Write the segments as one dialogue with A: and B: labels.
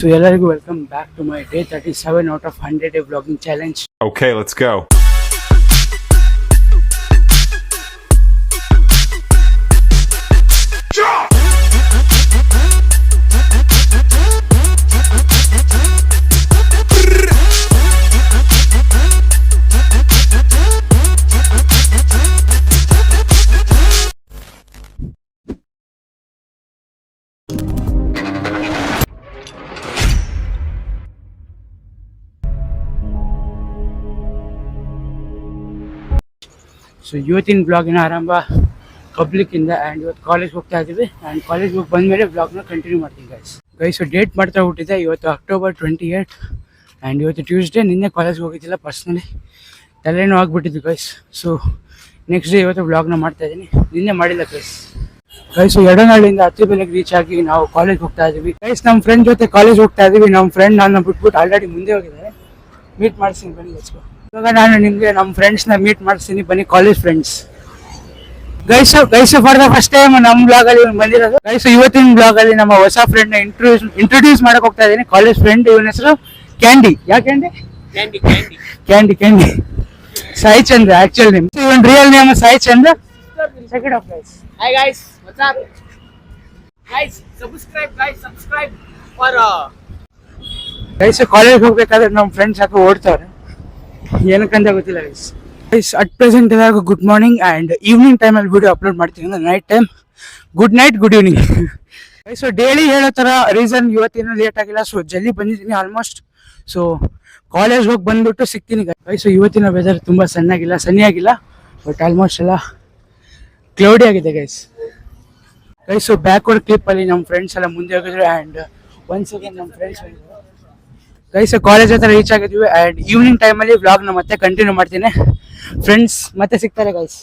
A: So ಎಲ್ಲರಿಗೂ welcome back to my day thirty seven out of hundred day blogging challenge
B: Okay, let's go.
A: So ಇವತ್ತಿನ ಬ್ಲಾಗಿನ ಆರಂಭ ಪಬ್ಲಿಕ್ಕಿಂದ and ಇವತ್ತು college ಹೋಗ್ತಾ ಇದ್ದೀವಿ. ಆ್ಯಂಡ್ ಕಾಲೇಜ್ ಹೋಗಿ ಬಂದಮೇಲೆ ಬ್ಲಾಗ್ನ ಕಂಟಿನ್ಯೂ ಮಾಡ್ತೀನಿ ಗೈಸ್ ಗೈಸ್ ಡೇಟ್ ಮಾಡ್ತಾ ಹುಟ್ಟಿದೆ. ಇವತ್ತು ಅಕ್ಟೋಬರ್ ಟ್ವೆಂಟಿ ಏಯ್ಟ್ ಆ್ಯಂಡ್ ಇವತ್ತು ಟ್ಯೂಸ್ಡೇ ನಿನ್ನೆ ಕಾಲೇಜ್ಗೆ ಹೋಗಿದ್ದಿಲ್ಲ ಪರ್ಸ್ನಲಿ ತಲೆನೂ ಆಗಿಬಿಟ್ಟಿದ್ವಿ ಗೈಸ್ ಸೊ ನೆಕ್ಸ್ಟ್ ಡೇ ಇವತ್ತು ಬ್ಲಾಗ್ನ ಮಾಡ್ತಾ ಇದ್ದೀನಿ. ನಿನ್ನೆ ಮಾಡಿಲ್ಲ ಗೈಸ್ ಗೈಸ್ ಎಡನಹಳ್ಳಿಯಿಂದ ಹತ್ತು ಬೆಲೆಗೆ ರೀಚ್ ಆಗಿ ನಾವು ಕಾಲೇಜ್ ಹೋಗ್ತಾ ಇದ್ದೀವಿ. ಗೈಸ್ ನಮ್ಮ ಫ್ರೆಂಡ್ ಜೊತೆ ಕಾಲೇಜ್ ಹೋಗ್ತಾ ಇದ್ದೀವಿ. ನಮ್ಮ ಫ್ರೆಂಡ್ ನಾನು ಬಿಟ್ಬಿಟ್ಟು ಆಲ್ರೆಡಿ ಮುಂದೆ ಹೋಗಿದ್ದಾರೆ. ಮೀಟ್ ಮಾಡಿಸ್ತೀನಿ ಬನ್ನಿ go. ಇವಾಗ ನಾನು ನಿಮಗೆ ನಮ್ಮ ಫ್ರೆಂಡ್ಸ್ನ ಮೀಟ್ ಮಾಡಿಸ್ತೀನಿ. ಬನ್ನಿ college friends guys guys for the first time ನಮ್ಮ ಬ್ಲಾಗ್ ಅಲ್ಲಿ ಇವ್ನು ಬಂದಿರೋದು. ಗೈಸು ಇವತ್ತಿನ ಬ್ಲಾಗ್ ಅಲ್ಲಿ ನಮ್ಮ ಹೊಸ ಫ್ರೆಂಡ್ನ ಇಂಟ್ರೊಡ್ಯೂಸ್ ಇಂಟ್ರೊಡ್ಯೂಸ್ ಮಾಡಕ್ ಹೋಗ್ತಾ ಇದ್ದೀನಿ. ಕಾಲೇಜ್ ಫ್ರೆಂಡ್ ಇವನ ಹೆಸರು candy yeah candy. Candy candy Sai Chandra actual name even real name Sai Chandra. Second of guys
C: hi guys what's up guys guys uh,
A: guys college ಹೋಗ್ಬೇಕಾದ್ರೆ ನಮ್ಮ ಫ್ರೆಂಡ್ಸ್ ಯಾಕೆ ಓಡ್ತಾವ್ರೆ ಏನಕ್ಕಂತ ಗೊತ್ತಿಲ್ಲ ಗೈಸ್ ಗೈಸ್ ಅಟ್ ಪ್ರೆಸೆಂಟ್ ಎಲ್ಲರಿಗೂ good morning and evening ಟೈಮಲ್ಲಿ video upload ಮಾಡ್ತೀನಿ ಅಂದರೆ night time good night good evening so daily ಹೇಳೋ ಥರ ರೀಸನ್ ಇವತ್ತಿನ ಲೇಟ್ ಆಗಿಲ್ಲ. ಸೊ ಜಲ್ದಿ ಬಂದಿದ್ದೀನಿ ಆಲ್ಮೋಸ್ಟ್ ಸೊ ಕಾಲೇಜ್ ಹೋಗಿ ಬಂದ್ಬಿಟ್ಟು ಸಿಗ್ತೀನಿ ಗೈಸ್ ಇವತ್ತಿನ ವೆದರ್ ತುಂಬ ಸಣ್ಣಾಗಿಲ್ಲ, ಸನಿಯಾಗಿಲ್ಲ ಬಟ್ ಆಲ್ಮೋಸ್ಟ್ ಎಲ್ಲ ಕ್ಲೌಡಿ ಆಗಿದೆ ಗೈಸ್ ಗೈಸ್ ಬ್ಯಾಕ್ವರ್ಡ್ ಕ್ಲಿಪ್ಪಲ್ಲಿ ನಮ್ಮ ಫ್ರೆಂಡ್ಸ್ ಎಲ್ಲ ಮುಂದೆ ಹೋಗಿದ್ರು ಆ್ಯಂಡ್ ಒನ್ ಸೆಕೆಂಡ್ ನಮ್ಮ ಫ್ರೆಂಡ್ಸ್ ಗೈಸ್ ಕಾಲೇಜ್ ಹತ್ರ ರೀಚ್ ಆಗಿದ್ವಿ ಆ್ಯಂಡ್ ಈವ್ನಿಂಗ್ ಟೈಮಲ್ಲಿ ವ್ಲಾಗ್ನ ಮತ್ತೆ ಕಂಟಿನ್ಯೂ ಮಾಡ್ತೀನಿ. ಫ್ರೆಂಡ್ಸ್ ಮತ್ತೆ ಸಿಗ್ತಾರೆ ಗೈಸ್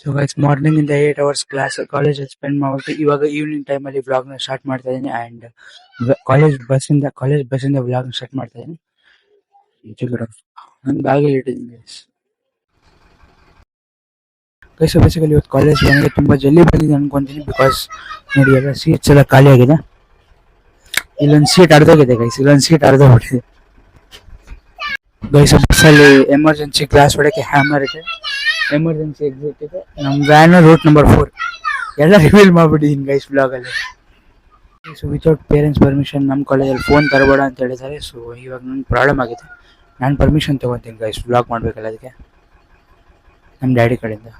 A: ಸೊ ಗೈಸ್ ಮಾರ್ನಿಂಗ್ ಇಂದ eight hours class college spend ಮಾಡ್ಬಿಟ್ಟು ಇವಾಗ ಈವ್ನಿಂಗ್ ಟೈಮಲ್ಲಿ ವ್ಲಾಗ್ನ ಸ್ಟಾರ್ಟ್ ಮಾಡ್ತಾ ಇದ್ದೀನಿ ಆ್ಯಂಡ್ ಕಾಲೇಜ್ ಬಸ್ಸಿಂದ ಕಾಲೇಜ್ ಬಸ್ಸಿಂದ ವ್ಲಾಗ್ನ ಸ್ಟಾರ್ಟ್ ಮಾಡ್ತಾ ಇದ್ದೀನಿ ನನ್ನ ಬ್ಯಾಗಲ್ಲಿ ಇಟ್ಟಿದ್ದೀನಿ ಗೈಸ್ ಗೈಸ್ ಬೇಸಿಕಲಿ ಇವತ್ತು ಕಾಲೇಜ್ ನನಗೆ ತುಂಬ ಜಲ್ದಿ ಬಂದಿದೆ ಅನ್ಕೊಂತೀನಿ ಬಿಕಾಸ್ ನೋಡಿ ಎಲ್ಲ ಸೀಟ್ಸ್ ಎಲ್ಲ ಖಾಲಿ ಆಗಿದೆ. ಇಲ್ಲೊಂದು ಸೀಟ್ ಅರ್ಧೋಗಿದೆ ಗೈಸ್ ಇಲ್ಲೊಂದು ಸೀಟ್ ಅರ್ಧೋಗ್ಬಿಟ್ಟಿದೆ ಗೈಸ್ ಬಸ್ಸಲ್ಲಿ ಎಮರ್ಜೆನ್ಸಿ ಗ್ಲಾಸ್ ಹೊಡಕ್ಕೆ ಹ್ಯಾಮರ್ ಇದೆ. ಎಮರ್ಜೆನ್ಸಿ ಎಕ್ಸಿಟ್ ಇದೆ. ನಮ್ಮ ವ್ಯಾನ್ ರೂಟ್ ನಂಬರ್ ಫೋರ್ ಎಲ್ಲ ರಿವೀಲ್ ಮಾಡ್ಬಿಟ್ಟಿದ್ದೀನಿ ಗೈಸ್ ಬ್ಲಾಗಲ್ಲಿ ಸೊ ವಿತೌಟ್ ಪೇರೆಂಟ್ಸ್ ಪರ್ಮಿಷನ್ ನಮ್ಮ ಕಾಲೇಜಲ್ಲಿ ಫೋನ್ ತರಬೇಡ ಅಂತ ಹೇಳಿದ್ದಾರೆ. ಸೊ ಇವಾಗ ನನ್ನ ಪ್ರಾಬ್ಲಮ್ ಆಗಿದೆ. ನಾನು ಪರ್ಮಿಷನ್ ತೊಗೊತೀನಿ ಗೈಸ್ ಬ್ಲಾಗ್ ಮಾಡಬೇಕಲ್ಲ ಅದಕ್ಕೆ. ನಮ್ಮ ಡ್ಯಾಡಿ ಕಡೆಯಿಂದ.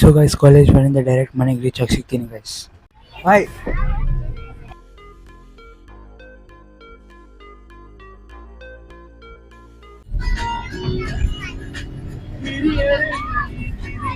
A: ಸೊ ಗೈಸ್ ಕಾಲೇಜ್ ಮನೆಯಿಂದ ಡೈರೆಕ್ಟ್ ಮನೆಗೆ ರೀಚ್ ಆಗಿ ಸಿಗ್ತೀನಿ ಗೈಸ್ ಬಾಯ್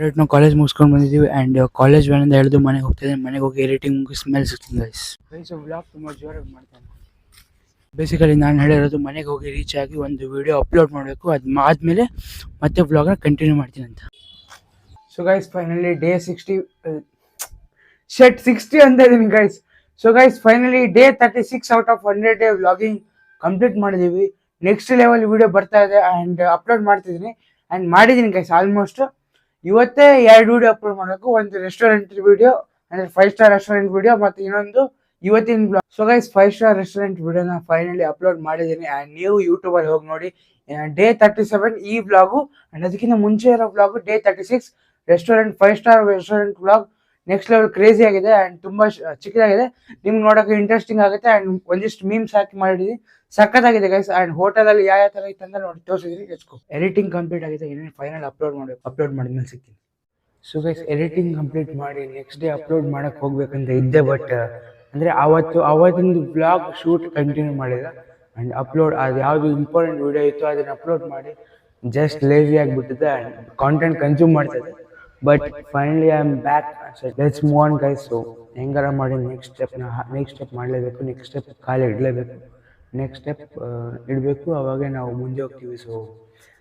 A: ರೈಟ್ ನಾವು ಕಾಲೇಜ್ ಮುಗಿಸ್ಕೊಂಡು ಬಂದಿದ್ದೀವಿ ಆ್ಯಂಡ್ ಕಾಲೇಜ್ ಅಂತ ಎಳೆದು ಮನೆಗೆ ಹೋಗ್ತಿದ್ದೆ ಮನೆಗೆ ಹೋಗಿ ಎಡಿಟಿಂಗ್ ಮುಗಿಸ್ ಮೇಲೆ ಸಿಗ್ತೀನಿ ಗೈಸ್ ಗೈಸ್ ವ್ಲಾಗ್ ತುಂಬ ಜೋರಾಗಿ ಮಾಡ್ತಾನೆ ಬೇಸಿಕಲಿ ನಾನು ಹೇಳಿರೋದು ಮನೆಗೆ ಹೋಗಿ ರೀಚ್ ಆಗಿ ಒಂದು ವಿಡಿಯೋ ಅಪ್ಲೋಡ್ ಮಾಡಬೇಕು. ಅದು ಆದಮೇಲೆ ಮತ್ತೆ ವ್ಲಾಗ್ನ ಕಂಟಿನ್ಯೂ ಮಾಡ್ತೀನಿ ಅಂತ. So guys finally day sixty set sixty ಅಂತ ಇದ್ದೀನಿ guys so guys finally day thirty six out of hundred day vlogging complete ಮಾಡಿದ್ದೀವಿ ನೆಕ್ಸ್ಟ್ ಲೆವೆಲ್ ವಿಡಿಯೋ ಬರ್ತಾ ಇದೆ ಆ್ಯಂಡ್ ಅಪ್ಲೋಡ್ ಮಾಡ್ತಿದ್ದೀನಿ. ಆ್ಯಂಡ್ ಮಾಡಿದ್ದೀನಿ ಗೈಸ್ ಆಲ್ಮೋಸ್ಟ್ ಇವತ್ತೇ ಎರಡು ವಿಡಿಯೋ ಅಪ್ಲೋಡ್ ಮಾಡಬೇಕು ಒಂದು ರೆಸ್ಟೋರೆಂಟ್ ವಿಡಿಯೋ ಅಂದ್ರೆ ಫೈವ್ ಸ್ಟಾರ್ ರೆಸ್ಟೋರೆಂಟ್ ವಿಡಿಯೋ ಮತ್ತೆ ಇನ್ನೊಂದು ಇವತ್ತಿನ blog so guys five star restaurant ವಿಡಿಯೋನ ಫೈನಲಿ ಅಪ್ಲೋಡ್ ಮಾಡಿದ್ದೀನಿ. ಆ್ಯಂಡ್ ನೀವು ಯೂಟ್ಯೂಬಲ್ಲಿ ಹೋಗಿ ನೋಡಿ ಡೇ ತರ್ಟಿ ಸೆವೆನ್ ಈ ಬ್ಲಾಗು ಅಂಡ್ ಅದಕ್ಕಿಂತ ಮುಂಚೆ ಇರೋ blog day thirty six restaurant five star restaurant blog next level crazy ಆಗಿದೆ ಆ್ಯಂಡ್ ತುಂಬ ಚಿಕ್ಕದಾಗಿದೆ. ನಿಮ್ಗೆ ನೋಡೋಕೆ ಇಂಟ್ರೆಸ್ಟಿಂಗ್ ಆಗುತ್ತೆ ಆ್ಯಂಡ್ ಒಂದಿಷ್ಟು ಮೀಮ್ಸ್ ಹಾಕಿ ಮಾಡಿದ್ದೀನಿ ಸಖತ್ತಾಗಿದೆ ಗೈಸ್ ಆ್ಯಂಡ್ ಹೋಟೆಲಲ್ಲಿ ಯಾವ ಯಾವ ಥರ ಇತ್ತು ಅಂತ ನೋಡಿ ತೋರಿಸಿದ್ದೀನಿ ಎಚ್ಕೋ ಎಡಿಟಿಂಗ್ ಕಂಪ್ಲೀಟ್ ಆಗಿದೆ ಏನೇನು ಫೈನಲ್ ಅಪ್ಲೋಡ್ ಮಾಡಬೇಕು ಅಪ್ಲೋಡ್ ಮಾಡಿದ್ಮೇಲೆ ಸಿಗ್ತೀನಿ. ಸೊ ಗೈಸ್ ಎಡಿಟಿಂಗ್ ಕಂಪ್ಲೀಟ್ ಮಾಡಿ ನೆಕ್ಸ್ಟ್ ಡೇ ಅಪ್ಲೋಡ್ ಮಾಡಕ್ಕೆ ಹೋಗ್ಬೇಕಂತ ಇದ್ದೆ ಬಟ್ ಅಂದರೆ ಆವತ್ತು ಆವತ್ತಿಂದು ಬ್ಲಾಗ್ ಶೂಟ್ ಕಂಟಿನ್ಯೂ ಮಾಡಿಲ್ಲ. ಆ್ಯಂಡ್ ಅಪ್ಲೋಡ್ ಅದು ಯಾವುದು ಇಂಪಾರ್ಟೆಂಟ್ ವಿಡಿಯೋ ಇತ್ತು ಅದನ್ನು ಅಪ್ಲೋಡ್ ಮಾಡಿ ಜಸ್ಟ್ ಲೇಜಿ ಆಗಿಬಿಟ್ಟಿದೆ ಆ್ಯಂಡ್ ಕಾಂಟೆಂಟ್ ಕನ್ಸ್ಯೂಮ್ ಮಾಡ್ತಿದ್ದೆ but finally I am back let's move on guys so ಹೆಂಗಾರ ಮಾಡಿ ನೆಕ್ಸ್ಟ್ ಸ್ಟೆಪ್ನ ನೆಕ್ಸ್ಟ್ ಸ್ಟೆಪ್ ಮಾಡಲೇಬೇಕು. ನೆಕ್ಸ್ಟ್ ಸ್ಟೆಪ್ ಕಾಲು ಇಡಲೇಬೇಕು. ನೆಕ್ಸ್ಟ್ ಸ್ಟೆಪ್ ಇಡಬೇಕು. ಅವಾಗೆ ನಾವು ಮುಂದೆ ಹೋಗ್ತೀವಿ. So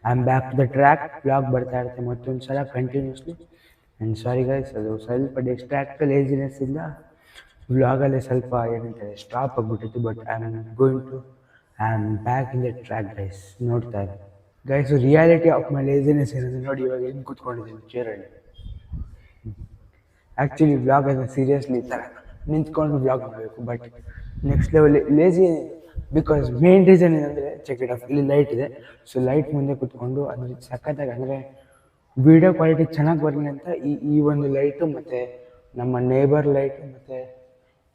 A: I am back to the track blog ಬರ್ತಾ ಇರುತ್ತೆ ಮತ್ತೊಂದು ಸಲ ಕಂಟಿನ್ಯೂಸ್ಲಿ ಆ್ಯಂಡ್ ಸಾರಿ ಗೈಸ್ ಅದು ಸ್ವಲ್ಪ ಡಿಸ್ಟ್ರಾಕ್ಟ್ ಲೇಸಿನೆಸ್ಸಿಂದ ವ್ಲಾಗಲ್ಲೇ ಸ್ವಲ್ಪ ಏನಂತಾರೆ ಸ್ಟಾಪ್ ಆಗಿಬಿಟ್ಟಿತ್ತು. But I am going to I am back in the track guys ನೋಡ್ತಾ ಇದ್ದೆ guys reality of my laziness ಏನಂದ್ರೆ ನೋಡಿ ಇವಾಗ ಹೆಂಗೆ ಕೂತ್ಕೊಂಡಿದ್ದೀನಿ. ಚೇರಲ್ಲಿ ಆ್ಯಕ್ಚುಲಿ ಬ್ಲಾಗ್ ಅದನ್ನು ಸೀರಿಯಸ್ಲಿ ಈ ಥರ ನಿಂತ್ಕೊಂಡು ಬ್ಲಾಗ್ ಮಾಡಬೇಕು but next level lazy because main reason ಏನಂದರೆ ಚೆಕ್ ಇಟ್ ಆಫ್ ಇಲ್ಲಿ ಲೈಟ್ ಇದೆ. ಸೊ ಲೈಟ್ ಮುಂದೆ ಕುತ್ಕೊಂಡು ಅದ್ರ ಸಖತ್ತಾಗಿ ಅಂದರೆ ವಿಡಿಯೋ ಕ್ವಾಲಿಟಿ ಚೆನ್ನಾಗಿ ಬರಲಿ ಅಂತ ಈ ಈ ಒಂದು ಲೈಟು ಮತ್ತು ನಮ್ಮ ನೇಬರ್ ಲೈಟ್ ಮತ್ತು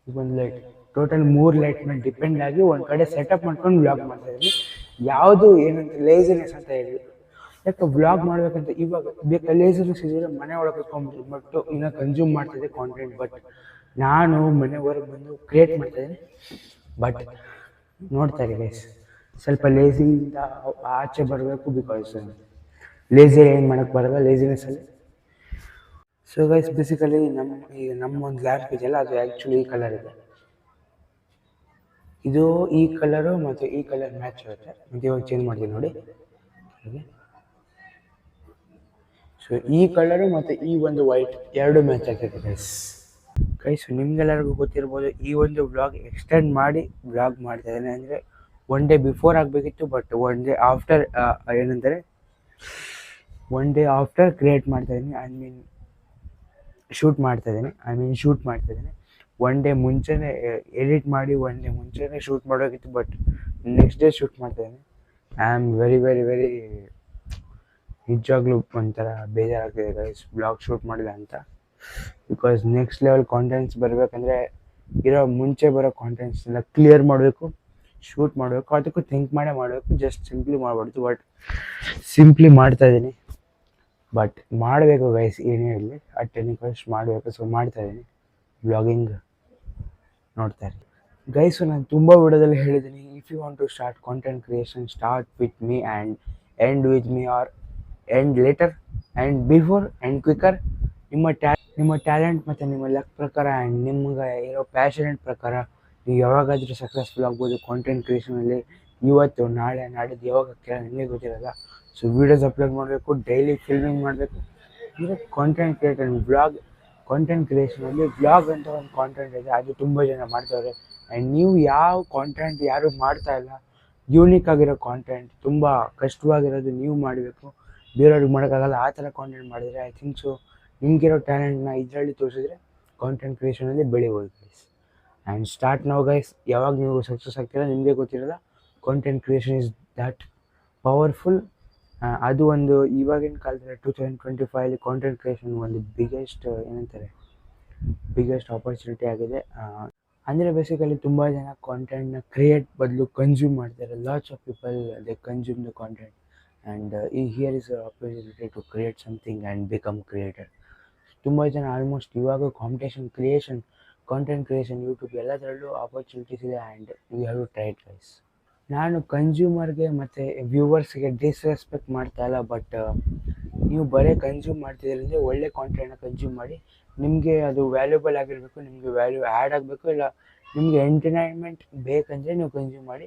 A: ಈ ಒಂದು ಲೈಟ್ ಟೋಟಲ್ ಮೂರು ಲೈಟ್ ಮೇಲೆ ಡಿಪೆಂಡ್ ಆಗಿ ಒಂದು ಕಡೆ ಸೆಟಪ್ ಮಾಡ್ಕೊಂಡು ಬ್ಲಾಗ್ ಮಾಡ್ತಾ ಇದ್ವಿ. ಯಾವುದು ಏನಂತ ಲೇಸಿನೆಸ್ ಅಂತ ಹೇಳಿ ಯಾಕೆ ವ್ಲಾಗ್ ಮಾಡ್ಬೇಕಂತ ಇವಾಗ ಬೇಕು ಲೇಸಿನೆಸ್ ಇದ್ದರೆ ಮನೆ ಒಳಗೆ ಕುತ್ಕೊಂಡ್ಬಿಟ್ಟು ಬಟ್ ಇನ್ನೂ ಕನ್ಸ್ಯೂಮ್ ಮಾಡ್ತಿದ್ದೆ ಕಾಂಟೆಂಟ್ ಬಟ್ ನಾನು ಮನೆ ಹೊರಗೆ ಬಂದು ಕ್ರಿಯೇಟ್ ಮಾಡ್ತಾಯಿದ್ದೀನಿ ಬಟ್ ನೋಡ್ತಾ ಗೈಸ್ ಸ್ವಲ್ಪ ಲೇಸಿಯಿಂದ ಆಚೆ ಬರಬೇಕು ಬಿಕಾಸ್ ಲೇಸಿ ಏನು ಮಾಡೋಕ್ಕೆ ಬರಲ್ಲ ಲೇಸಿನೆಸ್ಸಲ್ಲಿ ಸೊ ಗೈಸ್ ಬೇಸಿಕಲಿ ನಮ್ಮ ಈಗ ನಮ್ಮ ಒಂದು ಲ್ಯಾಂಪ್ ಇದೆಯಲ್ಲ ಅದು ಆ್ಯಕ್ಚುಲಿ ಈ ಕಲರ್ ಇದೆ. ಇದು ಈ ಕಲರು ಮತ್ತು ಈ ಕಲರ್ ಮ್ಯಾಚ್ ಇರುತ್ತೆ ಮತ್ತೆ ಇವಾಗ ಚೇಂಜ್ ಮಾಡ್ತೀನಿ ನೋಡಿ. ಹೀಗೆ ಸೊ ಈ ಕಲರು ಮತ್ತು ಈ ಒಂದು ವೈಟ್ ಎರಡು ಮ್ಯಾಚ್ ಆಗ್ತೈತೆ ಗೈಸ್ ಗೈಸ್ ನಿಮ್ಗೆಲ್ಲರಿಗೂ ಗೊತ್ತಿರ್ಬೋದು, ಈ ಒಂದು ಬ್ಲಾಗ್ ಎಕ್ಸ್ಟೆಂಡ್ ಮಾಡಿ ಬ್ಲಾಗ್ ಮಾಡ್ತಾ ಇದ್ದೇನೆ. ಅಂದರೆ ಒನ್ ಡೇ ಬಿಫೋರ್ ಆಗಬೇಕಿತ್ತು ಬಟ್ ಒನ್ ಡೇ ಆಫ್ಟರ್ ಏನಂದರೆ ಒನ್ ಡೇ ಆಫ್ಟರ್ ಕ್ರಿಯೇಟ್ ಮಾಡ್ತಾ ಇದ್ದೀನಿ. ಐ ಮೀನ್ ಶೂಟ್ ಮಾಡ್ತಾ ಇದ್ದೀನಿ. ಐ ಮೀನ್ ಶೂಟ್ ಮಾಡ್ತಾ ಇದ್ದೀನಿ. ಒನ್ ಡೇ ಮುಂಚೆನೇ ಎಡಿಟ್ ಮಾಡಿ ಒನ್ ಡೇ ಮುಂಚೆನೇ ಶೂಟ್ ಮಾಡೋಕಿತ್ತು ಬಟ್ ನೆಕ್ಸ್ಟ್ ಡೇ ಶೂಟ್ ಮಾಡ್ತಾ ಇದ್ದೀನಿ. I am very very very ನಿಜವಾಗ್ಲೂ ಒಂಥರ ಬೇಜಾರಾಗ್ತಿದೆ ಗೈಸ್ ಬ್ಲಾಗ್ ಶೂಟ್ ಮಾಡಿದೆ ಅಂತ. ಬಿಕಾಸ್ ನೆಕ್ಸ್ಟ್ ಲೆವೆಲ್ ಕಾಂಟೆಂಟ್ಸ್ ಬರಬೇಕಂದ್ರೆ ಇರೋ ಮುಂಚೆ ಬರೋ ಕಾಂಟೆಂಟ್ಸ್ ಎಲ್ಲ ಕ್ಲಿಯರ್ ಮಾಡಬೇಕು ಶೂಟ್ ಮಾಡಬೇಕು, ಅದಕ್ಕೂ ಥಿಂಕ್ ಮಾಡೇ ಮಾಡಬೇಕು ಜಸ್ಟ್ ಸಿಂಪ್ಲಿ ಮಾಡಬಾರ್ದು. ಬಟ್ ಸಿಂಪ್ಲಿ ಮಾಡ್ತಾ ಇದ್ದೀನಿ. ಬಟ್ ಮಾಡಬೇಕು ಗೈಸ್ ಏನೇ ಇರಲಿ. ಅಟ್ ಎನಿ ಕಾಸ್ಟ್ ಮಾಡಬೇಕು. ಸೊ ಮಾಡ್ತಾ ಇದ್ದೀನಿ. ಬ್ಲಾಗಿಂಗ್ ನೋಡ್ತಾ ಇರಿ ಗೈಸು ನಾನು ತುಂಬ ವಿಡಿಯೋದಲ್ಲಿ ಹೇಳಿದ್ದೀನಿ. If you want to start content creation start with me and end with me or end later and before and quicker ನಿಮ್ಮ ಟ್ಯಾ ನಿಮ್ಮ ಟ್ಯಾಲೆಂಟ್ ಮತ್ತು ನಿಮ್ಮ ಲಕ್ ಪ್ರಕಾರ ಆ್ಯಂಡ್ ನಿಮ್ಗೆ ಇರೋ ಪ್ಯಾಷನೆಟ್ ಪ್ರಕಾರ ನೀವು ಯಾವಾಗಾದರೂ ಸಕ್ಸಸ್ಫುಲ್ ಆಗ್ಬೋದು ಕಾಂಟೆಂಟ್ ಕ್ರಿಯೇಷನಲ್ಲಿ ಇವತ್ತು, ನಾಳೆ, ನಾಡಿದ್ದು ಯಾವಾಗ ಕೇಳೋ ನಿಮಗೆ ಗೊತ್ತಿರಲ್ಲ. ಸೊ ವೀಡಿಯೋಸ್ ಅಪ್ಲೋಡ್ ಮಾಡಬೇಕು ಡೈಲಿ ಫಿಲ್ಮಿಂಗ್ ಮಾಡಬೇಕು. ಅಂದರೆ ಕಾಂಟೆಂಟ್ ಕ್ರಿಯೇಟರ್ ಬ್ಲಾಗ್ ಕಾಂಟೆಂಟ್ ಕ್ರಿಯೇಷನಲ್ಲಿ ಬ್ಲಾಗ್ ಅಂತ ಒಂದು ಕಾಂಟೆಂಟ್ ಇದೆ, ಅದು ತುಂಬ ಜನ ಮಾಡ್ತಾವ್ರೆ ಆ್ಯಂಡ್ ನೀವು ಯಾವ ಕಾಂಟೆಂಟ್ ಯಾರು ಮಾಡ್ತಾ ಇಲ್ಲ ಯೂನಿಕ್ ಆಗಿರೋ ಕಾಂಟೆಂಟ್ ತುಂಬ ಕಷ್ಟವಾಗಿರೋದು ನೀವು ಮಾಡಬೇಕು. ಬೇರೆಯವ್ರಿಗೆ ಮಾಡೋಕ್ಕಾಗಲ್ಲ, ಆ ಥರ ಕಾಂಟೆಂಟ್ ಮಾಡಿದರೆ ಐ ಥಿಂಕ್ ಸೊ ನಿಮಗಿರೋ ಟ್ಯಾಲೆಂಟ್ನ ಇದರಲ್ಲಿ ತೋರಿಸಿದ್ರೆ ಕಾಂಟೆಂಟ್ ಕ್ರಿಯೇಷನಲ್ಲಿ ಬೆಳಿಬೋದು ಗೈಸ್ ಆ್ಯಂಡ್ ಸ್ಟಾರ್ಟ್ ನಾವು ಗೈಸ್ ಯಾವಾಗ ನೀವು ಸಕ್ಸಸ್ ಆಗ್ತೀರ ನಿಮಗೆ ಗೊತ್ತಿರಲ್ಲ content creation is that powerful ಅದು ಒಂದು ಇವಾಗಿನ ಕಾಲದಲ್ಲಿ ಟೂ ತೌಸಂಡ್ ಟ್ವೆಂಟಿ ಫೈವಲ್ಲಿ ಕಾಂಟೆಂಟ್ ಕ್ರಿಯೇಷನ್ ಒಂದು ಬಿಗ್ಗೆಸ್ಟ್ ಏನಂತಾರೆ ಬಿಗ್ಗೆಸ್ಟ್ ಆಪರ್ಚುನಿಟಿ ಆಗಿದೆ. ಅಂದರೆ ಬೇಸಿಕಲಿ ತುಂಬ ಜನ ಕಾಂಟೆಂಟ್ನ ಕ್ರಿಯೇಟ್ ಬದಲು ಕನ್ಸ್ಯೂಮ್ ಮಾಡ್ತಾರೆ. Lots of people they consume the content and ಈ here is opportunity to create something and become creator ತುಂಬ ಜನ ಆಲ್ಮೋಸ್ಟ್ ಇವಾಗ competition creation content creation YouTube ಎಲ್ಲದರಲ್ಲೂ ಆಪರ್ಚುನಿಟೀಸ್ ಇದೆ and you have to try it guys ನಾನು ಕನ್ಸ್ಯೂಮರ್ಗೆ ಮತ್ತು ವ್ಯೂವರ್ಸ್ಗೆ disrespect ಮಾಡ್ತಾ ಇಲ್ಲ ಬಟ್ ನೀವು ಬರೀ ಕನ್ಸ್ಯೂಮ್ ಮಾಡ್ತಿದ್ದೀರಂದರೆ ಒಳ್ಳೆ ಕಾಂಟೆಂಟ್ನ ಕನ್ಸ್ಯೂಮ್ ಮಾಡಿ, ನಿಮಗೆ ಅದು ವ್ಯಾಲ್ಯೂಬಲ್ ಆಗಿರಬೇಕು, ನಿಮಗೆ ವ್ಯಾಲ್ಯೂ ಆ್ಯಡ್ ಆಗಬೇಕು, ಇಲ್ಲ ನಿಮಗೆ ಎಂಟರ್ಟೈನ್ಮೆಂಟ್ ಬೇಕಂದರೆ ನೀವು ಕನ್ಸ್ಯೂಮ್ ಮಾಡಿ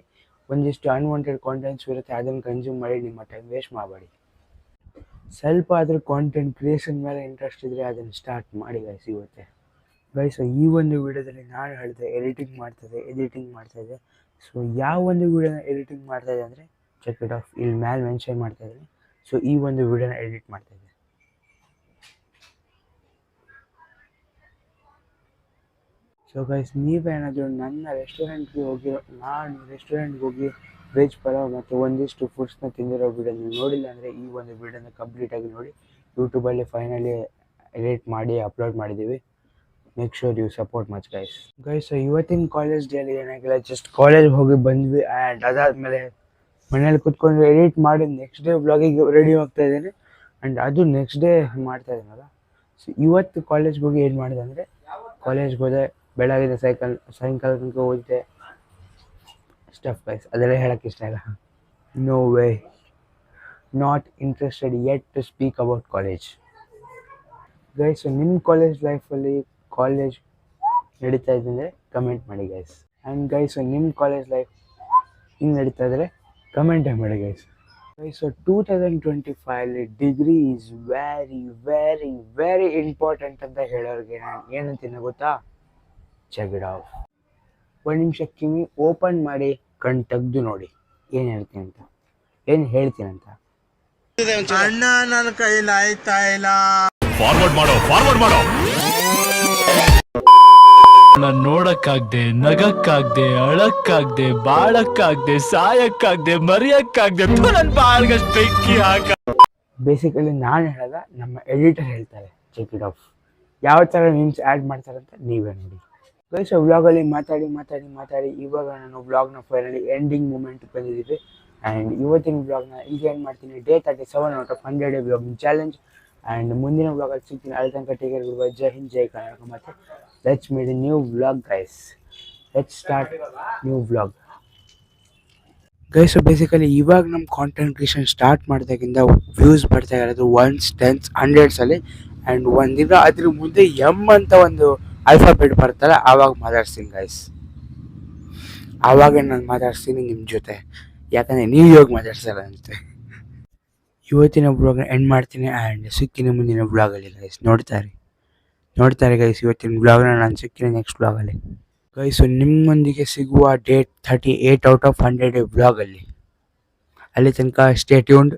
A: ಒಂದಿಷ್ಟು ಅನ್ವಾಂಟೆಡ್ ಕಾಂಟೆಂಟ್ಸ್ ಇರುತ್ತೆ, ಅದನ್ನು ಕನ್ಸ್ಯೂಮ್ ಮಾಡಿ ನಿಮ್ಮ ಟೈಮ್ ವೇಸ್ಟ್ ಮಾಡಬೇಡಿ. ಸ್ವಲ್ಪ ಆದರೂ ಕಾಂಟೆಂಟ್ ಕ್ರಿಯೇಷನ್ ಮೇಲೆ ಇಂಟ್ರೆಸ್ಟ್ ಇದ್ದರೆ ಅದನ್ನು ಸ್ಟಾರ್ಟ್ ಮಾಡಿ ಗೈಸ್ ಇವತ್ತೆ. ಗೈಸ್ ಈ ಒಂದು ವಿಡಿಯೋದಲ್ಲಿ ನಾನು ಹೇಳಿದೆ ಎಡಿಟಿಂಗ್ ಮಾಡ್ತದೆ ಎಡಿಟಿಂಗ್ ಮಾಡ್ತಾಯಿದ್ದೆ ಸೊ ಯಾವ ಒಂದು ವಿಡಿಯೋನ ಎಡಿಟಿಂಗ್ ಮಾಡ್ತಾಯಿದ್ದೆ ಅಂದರೆ ಚೆಕ್ ಇಟ್ ಆಫ್ ಇಲ್ಲಿ ಮೇಲೆ ಮೆನ್ಷನ್ ಮಾಡ್ತಾಯಿದ್ದೀನಿ ಸೊ ಈ ಒಂದು ವಿಡಿಯೋನ ಎಡಿಟ್ ಮಾಡ್ತಾಯಿದ್ದೆ ಸೊ ಗೈಸ್ ನೀವೇನಾದರೂ ನನ್ನ ರೆಸ್ಟೋರೆಂಟ್ಗೆ ಹೋಗಿ, ನಾನು ರೆಸ್ಟೋರೆಂಟ್ಗೆ ಹೋಗಿ ವೆಜ್ ಪಲಾವ್ ಮತ್ತು ಒಂದಿಷ್ಟು ಫುಡ್ಸ್ನ ತಿಂದಿರೋ ವಿಡಿಯೋ ನೀವು ನೋಡಿಲ್ಲ ಅಂದರೆ ಈ ಒಂದು ವಿಡಿಯೋನ ಕಂಪ್ಲೀಟಾಗಿ ನೋಡಿ. ಯೂಟ್ಯೂಬಲ್ಲಿ ಫೈನಲಿ ಎಡಿಟ್ ಮಾಡಿ ಅಪ್ಲೋಡ್ ಮಾಡಿದ್ದೀವಿ. Make sure you support much guys guys ಇವತ್ತಿನ ಕಾಲೇಜ್ ಡೇಲಿ ಏನಾಗಿಲ್ಲ ಜಸ್ಟ್ ಕಾಲೇಜ್ಗೆ ಹೋಗಿ ಬಂದ್ವಿ ಆ್ಯಂಡ್ ಅದಾದಮೇಲೆ ಮನೇಲಿ ಕುತ್ಕೊಂಡು ಎಡಿಟ್ ಮಾಡಿ ನೆಕ್ಸ್ಟ್ ಡೇ ಬ್ಲಾಗಿಗೆ ರೆಡಿ ಹೋಗ್ತಾ ಇದ್ದೀನಿ. ಆ್ಯಂಡ್ ಅದು ನೆಕ್ಸ್ಟ್ ಡೇ ಮಾಡ್ತಾ ಇದ್ದೀನಲ್ಲ. ಸೊ ಇವತ್ತು ಕಾಲೇಜ್ಗೆ ಹೋಗಿ ಏನು ಮಾಡಿದೆ ಅಂದರೆ ಕಾಲೇಜ್ಗೆ ಹೋದೆ ಬೆಳಗ್ಗೆ ಸೈಕಲ್ ಸಾಯಂಕಾಲ ತನಕ ಓದಿದೆ ಸ್ಟಫ್ ಗೈಸ್ ಅದೆಲ್ಲ ಹೇಳೋಕ್ಕೆ ಇಷ್ಟ ಇಲ್ಲ. No way not interested yet to speak about college guys ನಿಮ್ಮ ಕಾಲೇಜ್ ಲೈಫಲ್ಲಿ ಕಾಲೇಜ್ ನಡೀತಾ ಇದೆ ಅಂದರೆ ಕಮೆಂಟ್ ಮಾಡಿ ಗೈಸ್ ಆ್ಯಂಡ್ ಗೈಸ್ ನಿಮ್ಮ ಕಾಲೇಜ್ ಲೈಫ್ ಹಿಂಗೆ ನಡೀತಾ ಇದ್ದರೆ ಕಮೆಂಟೇ ಮಾಡಿ guys guys two thousand twenty ಫೈವಲ್ಲಿ degree is very very very important ಅಂತ ಹೇಳೋರಿಗೆ ನಾನು ಏನಂತೀನಿ ಗೊತ್ತಾ? ಚೆಕ್ ಆಫ್ ಒಂದು ನಿಮಿಷ ಕಿವಿ ಓಪನ್ ಮಾಡಿ ಕಣ್ ತೆಗ್ದು ನೋಡಿ. ಏನು ಹೇಳ್ತೀನಿ ಅಂತ? ಏನು ಹೇಳ್ತೀನಿ ಅಂತ?
B: ಅಣ್ಣ ನನ್ನ ಕೈಲಿ ಆಯ್ತಾ ಇಲ್ಲ.
D: ಫಾರ್ವರ್ಡ್ ಮಾಡೋ ಫಾರ್ವರ್ಡ್ ಮಾಡೋ.
E: ನಾನು ನೋಡಕ್ಕಾಗ್ದೆ ನಗಕ್ಕಾಗ್ದೆ ಅಳಕ್ಕಾಗ್ದೆ ಬಾಳಕ್ಕಾಗ್ದೆ ಸಾಯಕ್ಕಾಗ್ದೆ ಮರಿಯಕ್ಕಾಗ್ದೆ ನನ್ ಬಾಳ್ಗಷ್ಟ್ ಬೆಂಕಿ ಹಾಕ.
A: ಬೇಸಿಕಲಿ ನಾನು ಹೇಳೋದ ನಮ್ಮ ಎಡಿಟರ್ ಹೇಳ್ತಾರೆ ಚೆಕ್ ಇಟ್ ಆಫ್ ಯಾವ ಥರ ಮೀಮ್ಸ್ ಆ್ಯಡ್ ಮಾಡ್ತಾರೆ ಅಂತ ನೀವೇ ನೋಡಿ. ಗೈಸ್ ವ್ಲಾಗಲ್ಲಿ ಮಾತಾಡಿ ಮಾತಾಡಿ ಮಾತಾಡಿ, ಇವಾಗ ನಾನು ವ್ಲಾಗ್ನ ಫೈನಲಿ ಎಂಡಿಂಗ್ ಮೂಮೆಂಟ್ ಬಂದಿದ್ದೀವಿ ಆ್ಯಂಡ್ ಇವತ್ತಿನ ವ್ಲಾಗ್ನ ಈಗ ಏನು ಮಾಡ್ತೀನಿ day thirty seven out of hundred vlogging challenge and ಮುಂದಿನ ವ್ಲಾಗಲ್ಲಿ ಸಿಗ್ತೀನಿ. ಅಲ್ಲಿ ತನಕ ಟೇಕರ್ ಕೇರ್ ಜೈ ಹಿಂದ್, ಜೈ ಕರ್ನಾಟಕ ಮತ್ತು let's made new vlog guys let's start new vlog guys basically ಇವಾಗ ನಮ್ಮ ಕಾಂಟೆಂಟ್ ಕ್ರಿಯೇಷನ್ ಸ್ಟಾರ್ಟ್ ಮಾಡಿದಾಗಿಂದ ವ್ಯೂಸ್ ಬರ್ತಾ ಇರೋದು ಒನ್ಸ್ ಟೆನ್ಸ್ ಹಂಡ್ರೆಡ್ಸಲ್ಲಿ ಆ್ಯಂಡ್ ಒಂದಿನ ಅದ್ರ ಮುಂದೆ ಎಂ ಅಂತ ಒಂದು ಆಲ್ಫಾಬೆಟ್ ಬರ್ತಾರೆ ಆವಾಗ ಮಾತಾಡ್ತೀನಿ ಗೈಸ್ ಆವಾಗ ನಾನು ಮಾತಾಡ್ತೀನಿ ನಿಮ್ಮ ಜೊತೆ. ಯಾಕಂದರೆ ನೀವು ಇವಾಗ ಮಾತಾಡ್ಸಲ್ಲ ಅನ್ಸುತ್ತೆ ಇವತ್ತಿನ ಬ್ಲಾಗ್ನ ಎಂಡ್ ಮಾಡ್ತೀನಿ ಆ್ಯಂಡ್ ಸಿಕ್ಕಿನ ಮುಂದಿನ ಬ್ಲಾಗಲ್ಲಿ ಗೈಸ್ ನೋಡ್ತಾರೆ. ನೋಡ್ತಾರೆ ಗೈಸ್ ಇವತ್ತಿನ ಬ್ಲಾಗ್ನ ನಾನು ಸಿಕ್ಕಿನ ನೆಕ್ಸ್ಟ್ ಬ್ಲಾಗಲ್ಲಿ ಗೈಸು ನಿಮ್ಮೊಂದಿಗೆ ಸಿಗುವ date thirty eight out of hundred ಬ್ಲಾಗಲ್ಲಿ ಅಲ್ಲಿ ತನಕ ಸ್ಟೇ ಟ್ಯೂನ್ಡ್